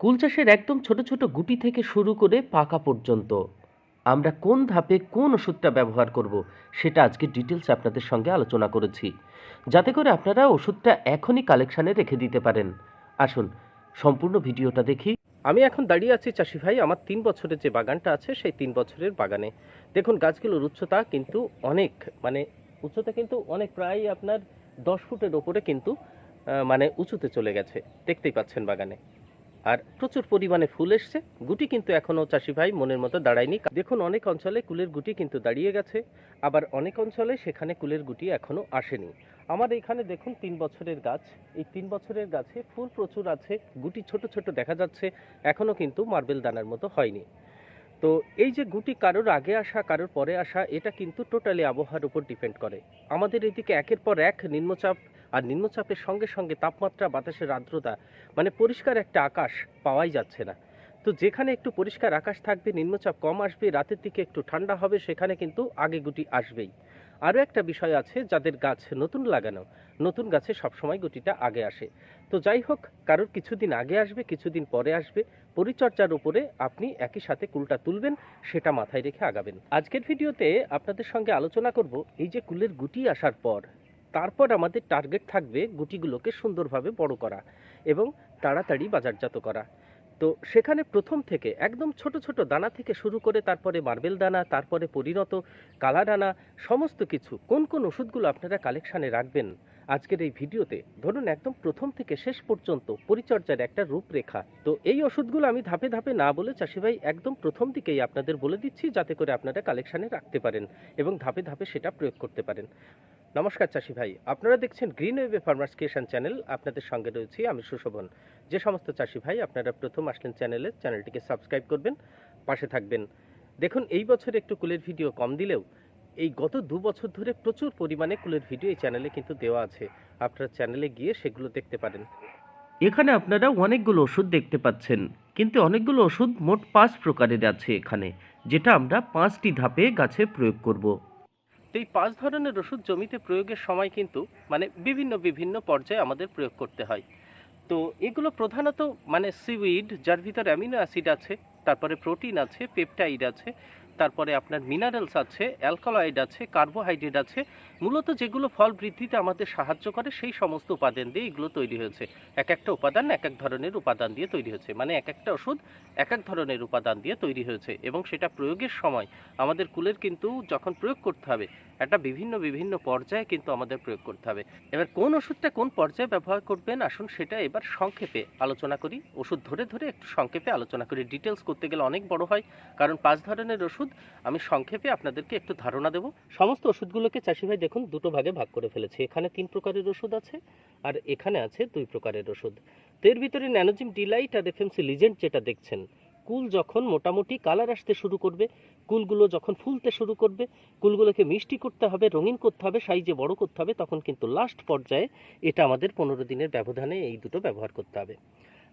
কুল চাষের একদম ছোট ছোট গুটি থেকে শুরু করে পাকা পর্যন্ত। আমরা কোন ধাপে কোন ওষুধটা ব্যবহার করব সেটা আজকে ডিটেলস আপনাদের সঙ্গে আলোচনা করেছি। যাতে করে আপনারা ওষুধটা এখনই কালেকশানে রেখে দিতে পারেন। আসুন, সম্পূর্ণ ভিডিওটা দেখি। আমি এখন দাঁড়িয়ে আছি চাষি ভাই, আমার তিন বছরের যে বাগানটা আছে সেই তিন বছরের বাগানে। দেখুন, গাছগুলোর উচ্চতা কিন্তু অনেক মানে উচ্চতা কিন্তু অনেক, প্রায় আপনার দশ ফুটের ওপরে কিন্তু মানে উঁচুতে চলে গেছে। দেখতেই পাচ্ছেন বাগানে। আর প্রচুর পরিমাণে ফুল এসছে। গুটি কিন্তু এখনও চাষি ভাই মনের মতো দাঁড়ায়নি। দেখুন, অনেক অঞ্চলে কুলের গুটি কিন্তু দাঁড়িয়ে গেছে। আবার অনেক অঞ্চলে সেখানে কুলের গুটি এখনও আসেনি। আমার এখানে দেখুন, তিন বছরের গাছ। এই তিন বছরের গাছে ফুল প্রচুর আছে। গুটি ছোট ছোট দেখা যাচ্ছে। এখনও কিন্তু মার্বেল দানার মতো হয়নি। তো এই যে গুটি কারোর আগে আসা, কারোর পরে আসা, এটা কিন্তু টোটালি আবহাওয়ার উপর ডিপেন্ড করে। আমাদের এদিকে একের পর এক নিম্নচাপ। আর নিম্নচাপের সঙ্গে সঙ্গে তাপমাত্রা, বাতাসের আর্দ্রতা মানে পরিষ্কার একটা আকাশ পাওয়াই যাচ্ছে না। তো যেখানে একটু পরিষ্কার আকাশ থাকবে, নিম্নচাপ কম আসবে, রাতের দিকে একটু ঠান্ডা হবে, সেখানে কিন্তু আগে গুটি আসবেই। আরও একটা বিষয় আছে যাদের গাছ নতুন লাগানো, নতুন গাছে সবসময় গুটিটা আগে আসে। তো যাই হোক, কারোর কিছুদিন আগে আসবে, কিছুদিন পরে আসবে, পরিচর্যার উপরে আপনি একই সাথে কুলটা তুলবেন, সেটা মাথায় রেখে আগাবেন। আজকের ভিডিওতে আপনাদের সঙ্গে আলোচনা করব এই যে কুলের গুটি আসার পর। তারপর আমাদের টার্গেট থাকবে গুটিগুলোকে সুন্দরভাবে বড় করা এবং তাড়াতাড়ি বাজারজাত করা। তো সেখানে প্রথম থেকে একদম ছোট ছোট দানা থেকে শুরু করে তারপরে মার্বেল দানা, তারপরে পরিণত, কালা দানা, সমস্ত কিছু, কোন কোন ওষুধগুলো আপনারা কালেকশানে রাখবেন আজকের এই ভিডিওতে, ধরুন একদম প্রথম থেকে শেষ পর্যন্ত পরিচর্যার একটা রূপরেখা। তো এই ওষুধগুলো আমি ধাপে ধাপে না বলে চাষিভাই একদম প্রথম দিকেই আপনাদের বলে দিচ্ছি, যাতে করে আপনারা কালেকশানে রাখতে পারেন এবং ধাপে ধাপে সেটা প্রয়োগ করতে পারেন। নমস্কার চাষি ভাই। আপনারা দেখছেন গ্রিন ওয়েবে ফার্মার্স ক্রিয়েশন চ্যানেল আপনাদের সঙ্গে রয়েছি আমি সুশোভন। যে সমস্ত চাষি ভাই আপনারা প্রথম আসলেন চ্যানেলে চ্যানেলটিকে সাবস্ক্রাইব করবেন, পাশে থাকবেন। দেখুন, এই বছর একটু কুলের ভিডিও কম দিলেও এই গত দু বছর ধরে প্রচুর পরিমাণে কুলের ভিডিও এই চ্যানেলে কিন্তু দেওয়া আছে। আপনারা চ্যানেলে গিয়ে সেগুলো দেখতে পারেন। এখানে আপনারা অনেকগুলো ওষুধ দেখতে পাচ্ছেন, কিন্তু অনেকগুলো ওষুধ মোট পাঁচ প্রকারের আছে এখানে, যেটা আমরা পাঁচটি ধাপে গাছে প্রয়োগ করব। তো এই পাঁচ ধরনের ওষুধ জমিতে প্রয়োগের সময় কিন্তু মানে বিভিন্ন বিভিন্ন পর্যায়ে আমাদের প্রয়োগ করতে হয়। তো এগুলো প্রধানত মানে সিউইড যার ভিতর অ্যামিনো অ্যাসিড আছে, তারপরে প্রোটিন আছে পেপটাইড আছে তারপরে আপনার মিনারেলস আছে অ্যালকালয়েড আছে কার্বোহাইড্রেট আছে। মূলত যেগুলো ফল বৃদ্ধিতে আমাদের সাহায্য করে, সেই সমস্ত উপাদান দিয়ে এগুলো তৈরি হয়েছে। এক একটা উপাদান এক এক ধরনের উপাদান দিয়ে তৈরি হয়েছে। মানে এক একটা ওষুধ এক এক ধরনের উপাদান দিয়ে তৈরি হয়েছে। এবং সেটা প্রয়োগের সময় আমাদের কুলের কিন্তু যখন প্রয়োগ করতে হবে একটা বিভিন্ন বিভিন্ন পর্যায়ে কিন্তু আমাদের প্রয়োগ করতে হবে। এবার কোন ওষুধটা কোন পর্যায়ে ব্যবহার করবেন? আসুন সেটা এবার সংক্ষেপে আলোচনা করি। ওষুধ ধরে ধরে একটু সংক্ষেপে আলোচনা করি। ডিটেলস করতে গেলে অনেক বড় হয়। কারণ পাঁচ ধরনের ওষুধ আমি সংক্ষেপে আপনাদেরকে একটু ধারণা দেব। সমস্ত ওষুধগুলোকে চাষি ভাই দেখুন, দুটো ভাগে ভাগ করে ফেলেছে। এখানে তিন প্রকারের ওষুধ আছে আর এখানে আছে দুই প্রকারের ওষুধ। তো এর ভিতরে ন্যানোজিম ডিলাইট আর এফএমসি লিজেন্ড যেটা দেখছেন কুল যখন মোটামুটি কালার আসতে শুরু করবে, কুলগুলো যখন ফুলতে শুরু করবে, কুলগুলোকে মিষ্টি করতে হবে, রঙিন করতে হবে, সাইজে বড় করতে হবে, তখন কিন্তু লাস্ট পর্যায়ে এটা আমাদের পনেরো দিনের ব্যবধানে এই দুটো ব্যবহার করতে হবে।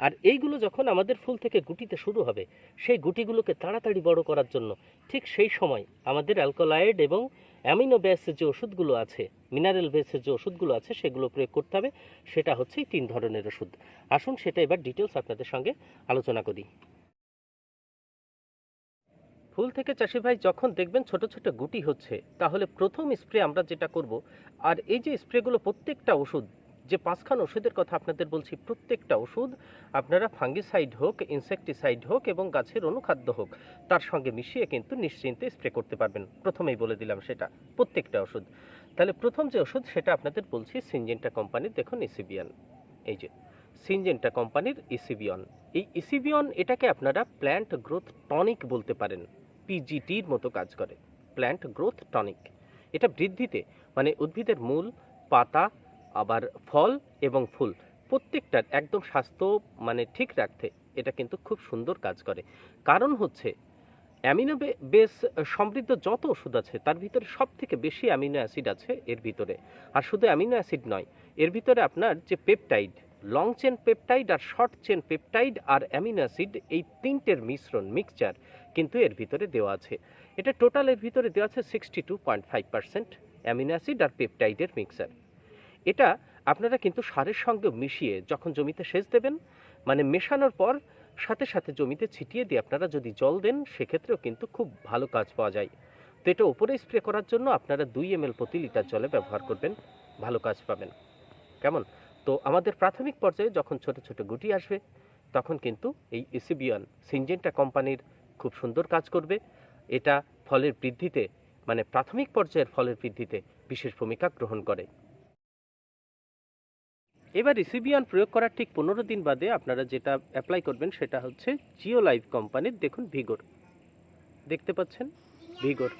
আর এইগুলো যখন আমাদের ফুল থেকে গুটিতে শুরু হবে, সেই গুটিগুলোকে তাড়াতাড়ি বড় করার জন্য ঠিক সেই সময় আমাদের অ্যালকোলাইড এবং অ্যামিনো বেসের যে ওষুধগুলো আছে, মিনারেল বেসের যে ওষুধগুলো আছে, সেগুলো প্রয়োগ করতে হবে, সেটা হচ্ছে তিন ধরনের ওষুধ। আসুন সেটা এবার ডিটেলস আপনাদের সঙ্গে আলোচনা করি। ফুল থেকে চাষি ভাই যখন দেখবেন ছোট ছোট গুটি হচ্ছে, তাহলে প্রথম স্প্রে আমরা যেটা করব, আর এই যে স্প্রেগুলো প্রত্যেকটা ওষুধ, যে পাঁচখান ওষুধের কথা আপনাদের বলছি, প্রত্যেকটা ওষুধ আপনারা ফাঙ্গিসাইড হোক, ইনসেকটিসাইড হোক এবং গাছের অনুখাদ্য হোক, তার সঙ্গে মিশিয়ে কিন্তু নিশ্চিন্তে স্প্রে করতে পারবেন। প্রথমেই বলে দিলাম সেটা, প্রত্যেকটা ওষুধ। তাহলে প্রথম যে ওষুধ সেটা আপনাদের বলছি সিনজেন্টা কোম্পানির দেখুন ইসিবিয়ান। এই যে, সিনজেন্টা কোম্পানির ইসিবিয়ন। এই ইসিবিয়ন এটাকে আপনারা প্ল্যান্ট গ্রোথ টনিক বলতে পারেন। পিজিটির মতো কাজ করে। প্ল্যান্ট গ্রোথ টনিক এটা বৃদ্ধিতে মানে উদ্ভিদের মূল, পাতা, আবার ফল এবং ফুল, প্রত্যেকটার একদম স্বাস্থ্য মানে ঠিক রাখতে এটা কিন্তু খুব সুন্দর কাজ করে। কারণ হচ্ছে, অ্যামিনো বেস সমৃদ্ধ যত ওষুধ আছে, তার ভিতরে সব থেকে বেশি অ্যামিনো অ্যাসিড আছে এর ভিতরে। আর শুধু অ্যামিনো অ্যাসিড নয়, এর ভিতরে আপনার যে পেপটাইড লং চেন পেপটাইড আর শর্ট চেন পেপটাইড আর অ্যামিনো অ্যাসিড এই তিনটের মিশ্রণ মিক্সচার কিন্তু এর ভিতরে দেওয়া আছে। এটা টোটাল এর ভিতরে দেওয়া আছে sixty two point five percent amino acid আর পেপটাইডের মিক্সার এটা আপনারা কিন্তু সারের সঙ্গে মিশিয়ে যখন জমিতে সেচ দেবেন মানে মেশানোর পর সাথে সাথে জমিতে ছিটিয়ে দিয়ে আপনারা যদি জল দেন, সেক্ষেত্রেও কিন্তু খুব ভালো কাজ পাওয়া যায়। তো এটা ওপরে স্প্রে করার জন্য আপনারা দুই এম প্রতি লিটার জলে ব্যবহার করবেন, ভালো কাজ পাবেন। কেমন? তো আমাদের প্রাথমিক পর্যায়ে যখন ছোট ছোট গুটি আসবে, তখন কিন্তু এই এসিবিয়ান সিনজেন্টা কোম্পানির খুব সুন্দর কাজ করবে। এটা ফলের বৃদ্ধিতে মানে প্রাথমিক পর্যায়ের ফলের বৃদ্ধিতে বিশেষ ভূমিকা গ্রহণ করে। এবার রিসিবিয়ান প্রয়োগ করার ঠিক পনেরো দিন বাদে আপনারা যেটা অ্যাপ্লাই করবেন সেটা হচ্ছে জিও লাইফ কোম্পানির দেখুন ভিগোর দেখতে পাচ্ছেন? ভিগর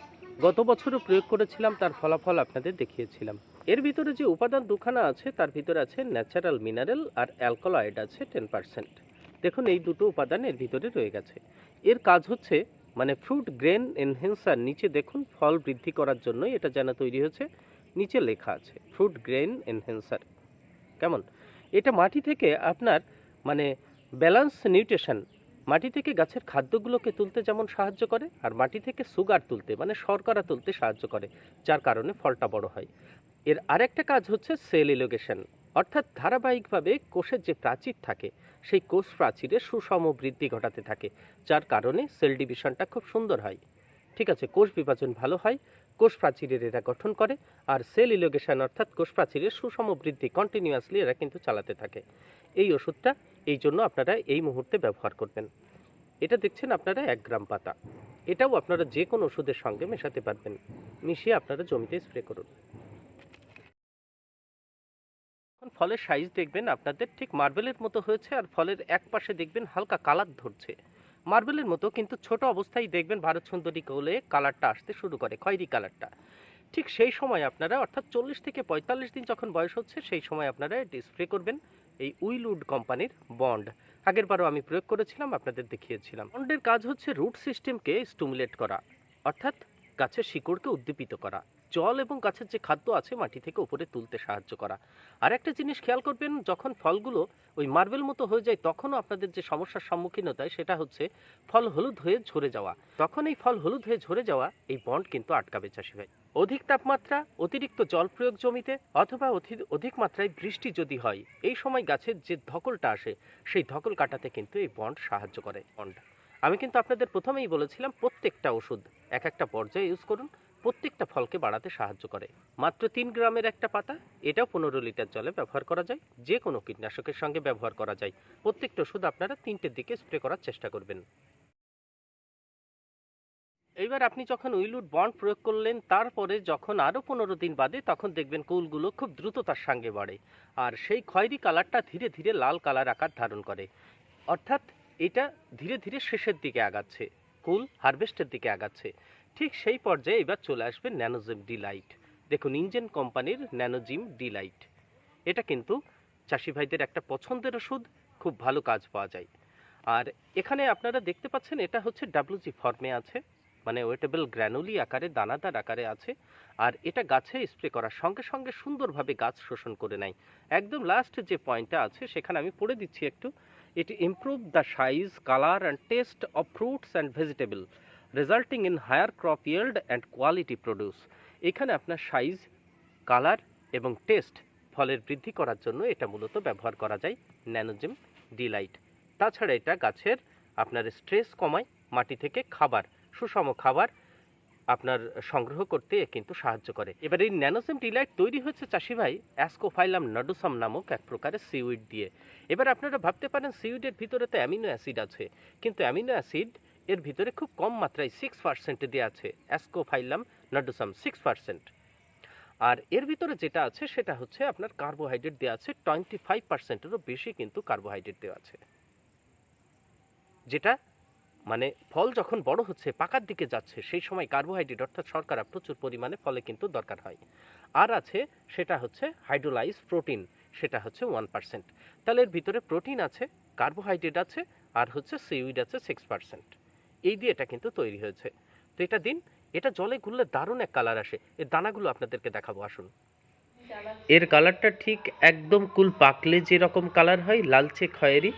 গত বছরও প্রয়োগ করেছিলাম, তার ফলাফল আপনাদের দেখিয়েছিলাম। এর ভিতরে যে উপাদান দুখানা আছে, তার ভিতরে আছে ন্যাচারাল মিনারেল আর অ্যালকোলয়েড আছে টেন পার্সেন্ট দেখুন, এই দুটো উপাদান এর ভিতরে রয়ে গেছে। এর কাজ হচ্ছে মানে ফ্রুট গ্রেন এনহেন্সার নিচে দেখুন, ফল বৃদ্ধি করার জন্য এটা যেন তৈরি হয়েছে, নিচে লেখা আছে ফ্রুট গ্রেন এনহেন্সার কেমন? এটা মাটি থেকে আপনার মানে ব্যালান্স নিউট্রিশন মাটি থেকে গাছের খাদ্যগুলোকে তুলতে যেমন সাহায্য করে, আর মাটি থেকে সুগার তুলতে মানে শর্করা তুলতে সাহায্য করে, যার কারণে ফলটা বড় হয়। এর আরেকটা কাজ হচ্ছে সেল ইলোগেশন অর্থাৎ ধারাবাহিকভাবে কোষের যে প্রাচীর থাকে, সেই কোষ প্রাচীরে সুষম বৃদ্ধি ঘটাতে থাকে, যার কারণে সেল ডিভিশনটা খুব সুন্দর হয়। ঠিক আছে, কোষ বিভাজন ভালো হয় কোষ প্রাচীরের এরা গঠন করে, আর সেল ইলোগেশন অর্থাৎ কোষ প্রাচীরের সুষম বৃদ্ধি কন্টিনিউয়াসলি এরা কিন্তু চালাতে থাকে। এই ওষুধটা এই জন্য আপনারা এই মুহূর্তে ব্যবহার করবেন। এটা দেখছেন আপনারা এক গ্রাম পাতা। এটাও আপনারা যে কোনো ওষুধের সঙ্গে মেশাতে পারবেন। মিশিয়ে আপনারা জমিতে স্প্রে করুন। এখন ফলের সাইজ দেখবেন, আপনাদের ঠিক মার্বেলের মতো হয়েছে, আর ফলের এক পাশে দেখবেন হালকা কালার ধরছে। মার্বেলের মতো কিন্তু ছোট অবস্থায় দেখবেন ভারত সুন্দরী কোলে কালারটা আসতে শুরু করে, খয়েরি কালারটা। ঠিক সেই সময় আপনারা, অর্থাৎ চল্লিশ থেকে পঁয়তাল্লিশ দিন যখন বয়স হচ্ছে, সেই সময় আপনারা এটি স্প্রে করবেন এই উইলউড কোম্পানির বন্ড। আগেরবারও আমি প্রয়োগ করেছিলাম, আপনাদের দেখিয়েছিলাম। বন্ডের কাজ হচ্ছে রুট সিস্টেমকে স্টুমুলেট করা, অর্থাৎ গাছের শিকড়কে উদ্দীপিত করা, জল এবং গাছের যে খাদ্য আছে মাটি থেকে উপরে তুলতে সাহায্য করা। আর একটা জিনিস খেয়াল করবেন, যখন ফলগুলো ওই মার্বেল মতো হয়ে যায়, তখনও আপনাদের যে সমস্যার সম্মুখীন হতে হয়, সেটা হচ্ছে ফল হলুদ হয়ে ঝরে যাওয়া। তখন এই ফল হলুদ হয়ে ঝরে যাওয়া, এই বন্ড কিন্তু আটকাবে চাষি ভাই অধিক তাপমাত্রা, অতিরিক্ত জল প্রয়োগ জমিতে, অথবা অধিক মাত্রায় বৃষ্টি যদি হয়, এই সময় গাছের যে ধকলটা আসে, সেই ধকল কাটাতে কিন্তু এই বন্ড সাহায্য করে বন্ড আমি কিন্তু আপনাদের প্রথমেই বলেছিলাম, প্রত্যেকটা ওষুধ এক একটা পর্যায়ে ইউজ করুন। প্রত্যেকটা ফলকে বাড়াতে সাহায্য করে। মাত্র তিন গ্রামের একটা পাতা, এটাও পনেরো লিটার জলে ব্যবহার করা যায়। যে কোনো কীটনাশকের সঙ্গে ব্যবহার করা যায়। প্রত্যেকটা ওষুধ আপনারা তিনটের দিকে স্প্রে করার চেষ্টা করবেন। এইবার আপনি যখন উইলুড বন্ড প্রয়োগ করলেন, তারপরে যখন আরও পনেরো দিন বাদে, তখন দেখবেন কুলগুলো খুব দ্রুততার সঙ্গে বাড়ে। আর সেই খয়েরি কালারটা ধীরে ধীরে লাল কালার আকার ধারণ করে। অর্থাৎ এটা ধীরে ধীরে শেষের দিকে আগাচ্ছে, কুল হারভেস্টের দিকে আগাচ্ছে। ঠিক সেই পর্যায়ে এবার চলে আসবে ন্যানোজিম ডিলাইট। দেখুন, ইঞ্জেন কোম্পানির ন্যানোজিম ডিলাইট। এটা কিন্তু চাষি ভাইদের একটা পছন্দের ওষুধ, খুব ভালো কাজ পাওয়া যায়। আর এখানে আপনারা দেখতে পাচ্ছেন, এটা হচ্ছে ডাব্লুজি ফর্মে আছে মানে ওয়েটেবল গ্র্যানুলি আকারে, দানাদার আকারে আছে। আর এটা গাছে স্প্রে করার সঙ্গে সঙ্গে সুন্দরভাবে গাছ শোষণ করে নেয়। একদম লাস্ট যে পয়েন্টটা আছে, সেখানে আমি পড়ে দিচ্ছি একটু। It improve the size, color and taste of fruits and vegetable, resulting in higher crop yield and quality produce. এখানে আপনার সাইজ কালার এবং টেস্ট ফলের বৃদ্ধি করার জন্য এটা মূলত ব্যবহার করা যায় ন্যানোজিম ডিলাইট তাছাড়া এটা গাছের আপনার স্ট্রেস কমায় মাটি থেকে খাবার সুষম খাবার আপনার সংগ্রহ করতে কিন্তু সাহায্য করে। এবার এই ন্যানোসেম ডিলাইট তৈরি হয়েছে চাষি ভাই অ্যাসকোফাইলাম নাডুসাম নামক এক প্রকারের সিউইড দিয়ে। এবার আপনারা ভাবতে পারেন সিউইডের ভিতরে তো অ্যামিনো অ্যাসিড আছে, কিন্তু অ্যামিনো অ্যাসিড এর ভিতরে খুব কম মাত্রায় সিক্স পার্সেন্ট দেওয়া আছে, অ্যাসকোফাইলাম নাডুসাম সিক্স পার্সেন্ট আর এর ভিতরে যেটা আছে সেটা হচ্ছে আপনার কার্বোহাইড্রেট দেওয়া আছে টোয়েন্টি ফাইভ পার্সেন্টেরও বেশি কিন্তু কার্বোহাইড্রেট দেওয়া আছে। যেটা মানে ফল যখন বড় হচ্ছে, পাকার দিকে যাচ্ছে, সেই সময় কার্বোহাইড্রেট অর্থাৎ শর্করা প্রচুর পরিমাণে ফলে কিন্তু দরকার হয়। আর আছে সেটা হচ্ছে হাইড্রোলাইজ প্রোটিন সেটা হচ্ছে ওয়ান পার্সেন্ট তাহলে এর ভিতরে প্রোটিন আছে কার্বোহাইড্রেট আছে, আর হচ্ছে সিউইড আছে সিক্স পার্সেন্ট এই দিয়ে এটা কিন্তু তৈরি হয়েছে। তো এটা দিন, এটা জলে গুললে দারুণ এক কালার আসে। এর দানাগুলো আপনাদেরকে দেখাবো, আসুন। এর কালারটা ঠিক একদম কুল পাকলে যেরকম কালার হয়, লালচে খয়েরি।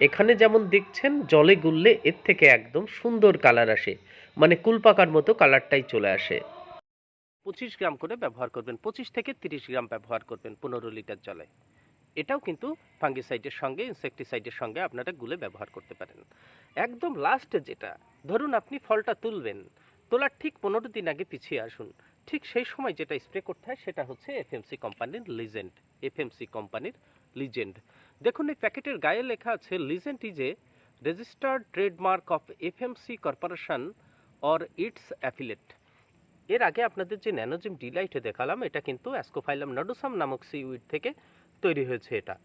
এখানে যেমন দেখছেন, জলে গুললে এর থেকে একদম সুন্দর কালার আসে। মানে কুলপাকার মতো কালারটাই চলে আসে। পঁচিশ গ্রাম করে ব্যবহার করবেন, পঁচিশ থেকে তিরিশ গ্রাম ব্যবহার করবেন পনেরো লিটার জলে। এটাও কিন্তু ফাঙ্গিসাইডের সঙ্গে, ইনসেকটিসাইডের সঙ্গে আপনারা গুলে ব্যবহার করতে পারেন। একদম লাস্টে যেটা, ধরুন আপনি ফলটা তুলবেন, তোলার ঠিক পনেরো দিন আগে পিছিয়ে আসুন। ঠিক সেই সময় যেটা স্প্রে করতে হয় সেটা হচ্ছে এফএমসি কোম্পানির লিজেন্ড এফএমসি কোম্পানির লিজেন্ড দেখুন, এই প্যাকেটের গায়ে লেখা আছে legend is a registered trademark of FMC corporation or its affiliate এর আগে আপনাদের যে ন্যানোজিম ডিলাইটে দেখালাম, এটা কিন্তু অ্যাসকোফাইলাম নডোসাম নামক সিউইড থেকে তৈরি হয়েছে এটা।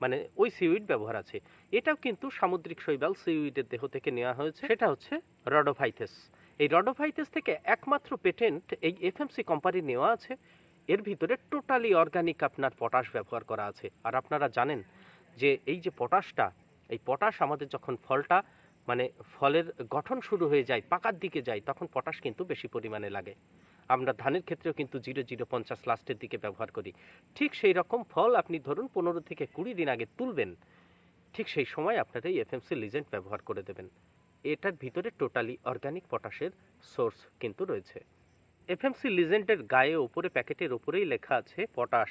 মানে ওই সিউইড ব্যবহার আছে। এটাও কিন্তু সামুদ্রিক শৈবাল সিউইডের দেহ থেকে নেওয়া হয়েছে। সেটা হচ্ছে রডোফাইথেস এই রডোফাইথেস থেকে একমাত্র পেটেন্ট এই এফএমসি কোম্পানি নেওয়া আছে। এর ভিতরে টোটালি অর্গানিক আপনার পটাশ ব্যবহার করা আছে। আর আপনারা জানেন যে এই যে পটাশটা, এই পটাশ আমাদের যখন ফলটা মানে ফলের গঠন শুরু হয়ে যায়, পাকার দিকে যায়, তখন পটাশ কিন্তু বেশি পরিমাণে লাগে। আমরা ধানের ক্ষেত্রেও কিন্তু জিরো জিরো, পঞ্চাশ লাস্টের দিকে ব্যবহার করি। ঠিক সেই রকম ফল আপনি ধরুন পনেরো থেকে কুড়ি দিন আগে তুলবেন, ঠিক সেই সময় আপনারা এই এফএমসি লিজেন্ট ব্যবহার করে দেবেন। এটার ভিতরে টোটালি অর্গানিক পটাশের সোর্স কিন্তু রয়েছে। এফএমসি লিজেন্ডের গায়ে ওপরে, প্যাকেটের ওপরেই লেখা আছে পটাশ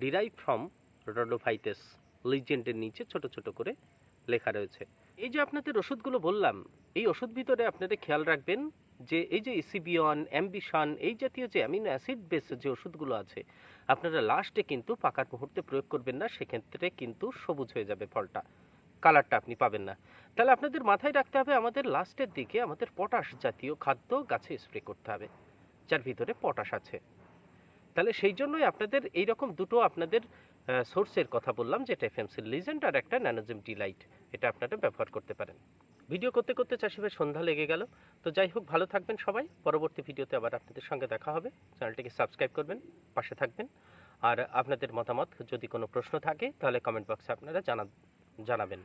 ডিরাইভ ফ্রম রডোফাইটেস লিজেন্ডের নিচে ছোট ছোট করে লেখা রয়েছে। এই যে আপনাদের ওষুধগুলো বললাম, এই ওষুধ ভিতরে আপনাদের খেয়াল রাখবেন যে এই যে ইসিবিয়ন অ্যাম্বিশন এই জাতীয় যে অ্যামিনো অ্যাসিড বেস যে ওষুধগুলো আছে, আপনারা লাস্টে কিন্তু পাকার মুহূর্তে প্রয়োগ করবেন না, সেক্ষেত্রে কিন্তু সবুজ হয়ে যাবে ফলটা। কালারটা আপনি পাবেন না। তাহলে আপনাদের মাথায় রাখতে হবে, আমাদের লাস্টের দিকে আমাদের পটাশ জাতীয় খাদ্য গাছে স্প্রে করতে হবে, যার ভিতরে পটাশ আছে। তাহলে সেই জন্যই আপনাদের এই রকম দুটো আপনাদের সোর্সের কথা বললাম, যেটা এফএমসি লিজেন্ড আর একটা ন্যানোজিম ডিলাইট এটা আপনারা ব্যবহার করতে পারেন। ভিডিও করতে করতে চাষিভাই সন্ধ্যা লেগে গেল। তো যাই হোক, ভালো থাকবেন সবাই। পরবর্তী ভিডিওতে আবার আপনাদের সঙ্গে দেখা হবে। চ্যানেলটিকে সাবস্ক্রাইব করবেন, পাশে থাকবেন। আর আপনাদের মতামত, যদি কোনো প্রশ্ন থাকে, তাহলে কমেন্ট বক্সে আপনারা জানা জানাবেন।